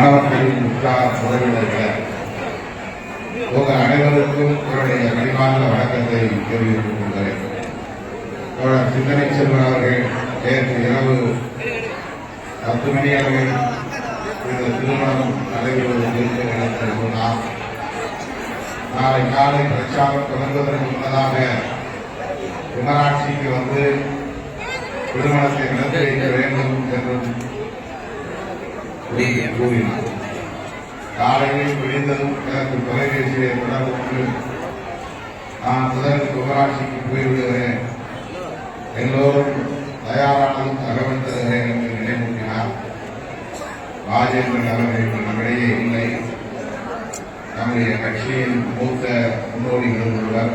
மாணவர்களின் உற்சாக உறவினர்களே உங்கள் அனைவருக்கும் என்னுடைய கனிவார்ந்த வணக்கத்தை தெரிவித்துக் கொள்கிறேன். தோழர் சிந்தனை செல்வன் அவர்கள் நேற்று இரவு பத்து மணி அளவில் இந்த திருமணம் நடைபெறுவதற்கு எனக்கு சொன்னார் நாளை காலை பிரச்சாரம் தொடங்குவதற்கு முன்னதாக விமராட்சிக்கு வந்து திருமணத்தை நடத்தி வைக்க வேண்டும் என்றும் கூறினார் காலையில் விழுந்ததும் எனக்கு தொலைபேசியை தொடர்பு கொண்டு நான் முதல் விமராட்சிக்கு போய்விடுகிறேன். எல்லோரும் தயாரானதும் தகவல் தருகிறேன் என்று நினைவூட்டினார் ராஜேந்திரன் அவர்கள் நம்மிடையே இல்லை. நம்முடைய கட்சியின் மூத்த முன்னோடிகள் ஒருவர்.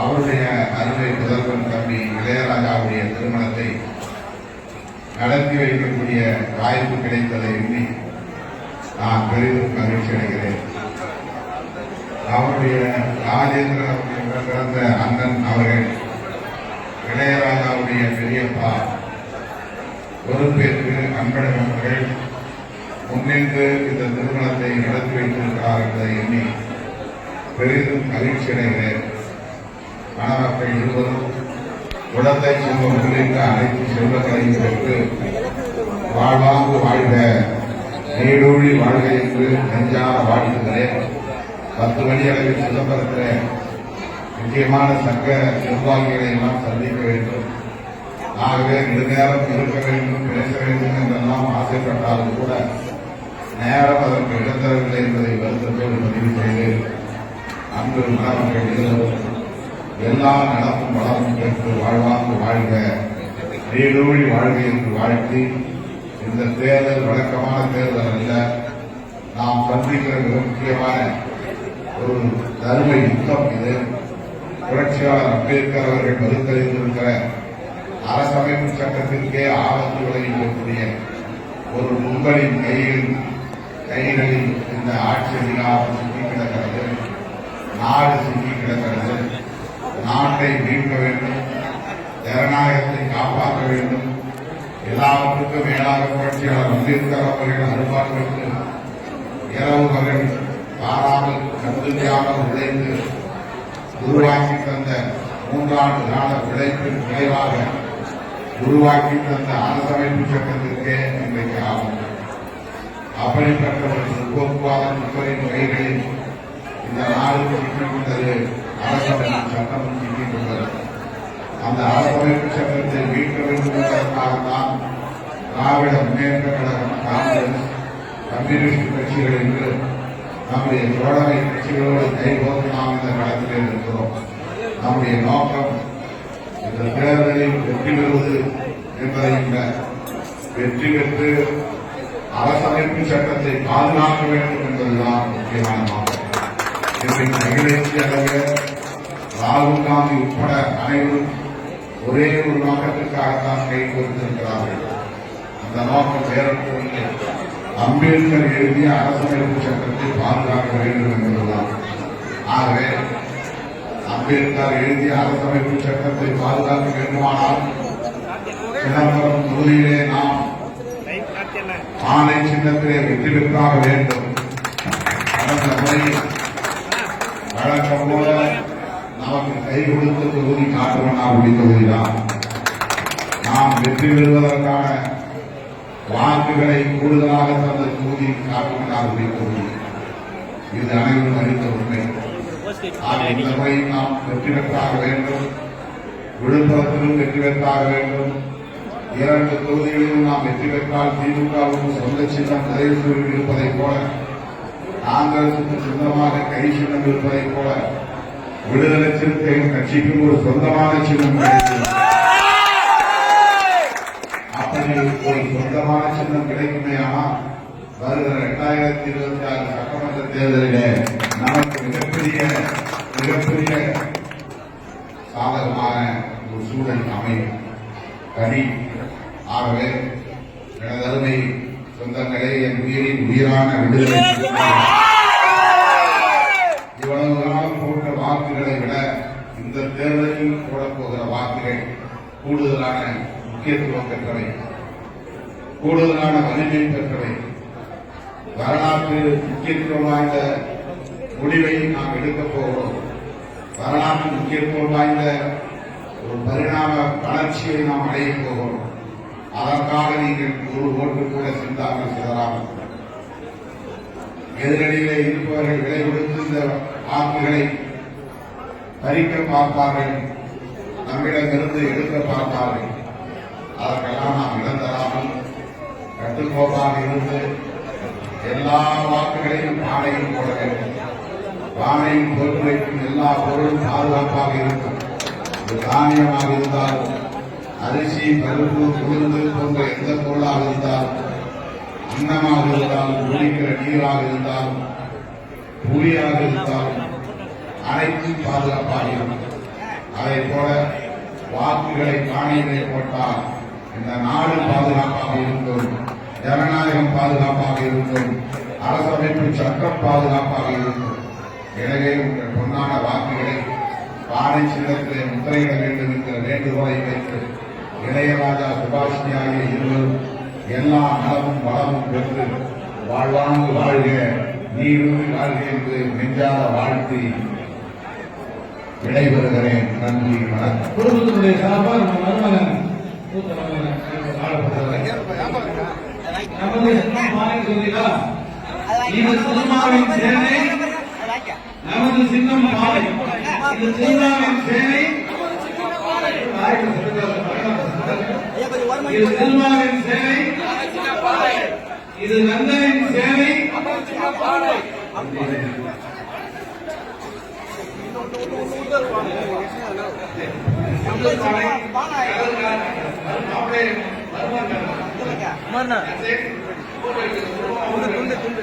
அவருடைய அருமை முதல்வன் தம்பி இளையராஜாவுடைய திருமணத்தை நடத்தி வைக்கக்கூடிய வாய்ப்பு கிடைத்ததை எண்ணி நான் பெரிதும் மகிழ்ச்சி அடைகிறேன். அவருடைய ராஜேந்திரன் அவர்கள் பிறந்த அண்ணன் அவர்கள் இளையராஜாவுடைய பெரியப்பா பொறுப்பேற்று அன்பழகன் அவர்கள் முன்னின்று இந்த திருமணத்தை நடத்தி வைத்திருக்கிறார் என்பதை எண்ணி பெரிதும் மகிழ்ச்சி அடைகிறேன். மணமக்கள் இருவரும் குழந்தை செல்வம் உள்ளிட்ட அனைத்து செல்வ பெற்று வாழ்வாங்கு வாழ்க. நீடூழி வாழ்க என்று நெஞ்சார வாழ்த்துகிறேன். பத்து மணி அளவில் சிதம்பரத்தில் முக்கியமான சங்க நிர்வாகிகளை எல்லாம் சந்திக்க வேண்டும். ஆகவே நெடுநேரம் இருக்க வேண்டும் பேச வேண்டும் என்றெல்லாம் ஆசைப்பட்டாலும் கூட நேரம் அதற்கு இடந்தரவில்லை என்பதை வருத்தத்தோடு பதிவு செய்து அன்பு மாணவர்கள் எல்லா நலமும் வளமும் பெற்று வாழ்வாங்கு வாழ்க. நீடூழி வாழ்க என்று வாழ்த்தி இந்த தேர்தல் வழக்கமான தேர்தல் அல்ல நாம் சந்திக்கிற மிக முக்கியமான ஒரு தர்ம யுத்தம் இது. புரட்சியாளர் அம்பேத்கர் அவர்கள் மறுத்தறிந்திருக்கிற அரசமைப்பு சட்டத்திற்கே ஆபத்து விளைவிக்கக்கூடிய ஒரு கும்பலின் கையில் கைகளில் இந்த ஆட்சி அதிகாரம் சிக்கி கிடக்கிறது நாடு சிக்கி கிடக்கிறது நாட்டை மீட்க வேண்டும் ஜனநாயகத்தை காப்பாற்ற வேண்டும். எல்லாவற்றுக்கும் மேலாக புரட்சியாளர் அம்பேத்கர் அவர்கள் அருள்பார்வைக்கு இரவு பகல் பாராமல் கண்டுகையாமல் உழைத்து உருவாக்கி தந்த மூன்றாண்டு கால உழைப்பின் விளைவாக உருவாக்கி தந்த அரசமைப்பு சட்டத்திற்கே இன்றைக்கு ஆகும். அப்படிப்பட்ட ஒரு முற்போக்குவாத முப்பரின் கைகளில் இந்த நாடு சிக்கிக் கொண்டது சட்டம் சிக்கிக் அந்த அரசமைப்பு சட்டத்தை மீட்க வேண்டும் என்பதற்காகத்தான் திராவிட முன்னேற்ற கழகம் காங்கிரஸ் கம்யூனிஸ்ட் கட்சிகள் என்று நம்முடைய தோழமை கட்சிகளோடு கைகோர்த்து நாம் இந்த களத்தில் இருக்கிறோம் நம்முடைய நோக்கம் இந்த தேர்தலில் வெற்றி பெறுவது என்பதை வெற்றி பெற்று அரசமைப்பு சட்டத்தை பாதுகாக்க வேண்டும் என்பதுதான் முக்கியமான நோக்கம் இன்றைக்கு அகில இந்திய அளவில் ராகுல் காந்தி உட்பட அனைவரும் ஒரே ஒரு நோக்கத்திற்காகத்தான் கை கோர்த்திருக்கிறார்கள் அந்த நோக்கம் வேறொன்று அம்பேத்கர் எழுதிய அரசமைப்பு சட்டத்தை பாதுகாக்க வேண்டும் என்பதுதான். ஆகவே அம்பேத்கர் எழுதிய அரசமைப்பு சட்டத்தை பாதுகாக்க வேண்டுமானால் சிதம்பரம் தொகுதியிலே நாம் ஆணை சின்னத்திலே வெற்றி பெற்றாக வேண்டும். கடந்த முறை வழக்கம் போல நமக்கு கை கொடுத்த தொகுதி காட்டுமன்னாகுடி தொகுதிதான் நாம் வெற்றி பெறுவதற்கான வாக்குகளை கூடுதலாக தந்த தொகுதி காட்டுமன்னாகுடி தொகுதி இது அனைவரும் அறிந்த உண்மை. ஆக இந்த முறை நாம் வெற்றி பெற்றாக வேண்டும். விழுப்புரத்திலும் வெற்றி பெற்றாக வேண்டும். இரண்டு தொகுதிகளிலும் நாம் வெற்றி பெற்றால் திமுகவுக்கு சொந்த சின்னம் நிறைவு இருப்பதைப் போல காங்கிரசுக்கு சொந்தமாக கை சின்னம் இருப்பதைப் போல விடுதலை சிறுத்தைகள் கட்சிக்கும் ஒரு சொந்தமான சின்னம் கிடைக்கும் அப்படி ஒரு சொந்தமான சின்னம் கிடைக்குமே ஆனால் வருகிற இரண்டாயிரத்தி இருபத்தி ஆறு சட்டமன்ற தேர்தலிலே நமக்கு மிகப்பெரிய மிகப்பெரிய சாதகமான ஒரு சூழல் அமையும். கனி ஆகவே எனது அருமை சொந்தங்களே என் உயிரின் உயிரான விடுதலை சிறுத்தைகள். இவ்வளவு காலம் போட்ட வாக்குகளை விட இந்த தேர்தலில் போடப்போகிற வாக்குகள் கூடுதலான முக்கியத்துவம் பெற்றவை. கூடுதலான வலிமை பெற்றவை. வரலாற்று முக்கியத்துவம் வாய்ந்த முடிவை நாம் எடுக்கப் போகிறோம். வரலாற்று முக்கியத்துவம் வாய்ந்த ஒரு பரிணாம வளர்ச்சியை நாம் அடையப் போகிறோம். அதற்காக நீங்கள் ஒரு ஓட்டு கூட சிந்தாமல் சிதறாமல் எதிரடியிலே இருப்பவர்கள் விலை கொடுத்து இந்த வாக்குகளை பறிக்க பார்ப்பார்கள். நம்மிடமிருந்து எடுக்க பார்ப்பார்கள் அதற்கெல்லாம் நாம் இடம் தராமல் கட்டுக்கோப்பாக இருந்து எல்லா வாக்குகளையும் பானையில் போட வேண்டும் பானையில் பொறுப்பு வைக்கும் எல்லா பொருளும் பாதுகாப்பாக இருக்கும். இது தானியமாக இருந்தாலும் அரிசி பருப்பு உளுந்து போன்ற எந்த பொருளாக இருந்தாலும் அன்னமாக இருந்தாலும் குடிக்கிற நீராக இருந்தாலும் புலியாக இருந்தாலும் அனைத்தும் பாதுகாப்பாக இருக்கும். அதை போல வாக்குகளை காணியிலே போட்டால் இந்த நாடு பாதுகாப்பாக இருக்கும் ஜனநாயகம் பாதுகாப்பாக இருக்கும் அரசமைப்பு சட்டம் பாதுகாப்பாக இருக்கும். எனவே உங்கள் பொன்னான வாக்குகளை பானை சின்னத்திலே முத்திரையிட வேண்டும் என்ற வேண்டுகோளை வைத்து இளையராஜா சுபாஷினி ஆகிய இருவரும் எல்லா நலமும் வளமும் பெற்று வாழ்வாங்கு வாழ்க நீடுமை வாழ்க என்று நெஞ்சார வாழ்த்தி விடைபெறுகிறேன். நன்றி வணக்கம். குடும்பத்தினுடைய சார்பாக நம்ம மருமகன் மூத்த இது சேனை நமது சின்னம் சேனை இது சேனை இது நந்தனின் சேனை. மரண துண்டு துண்டு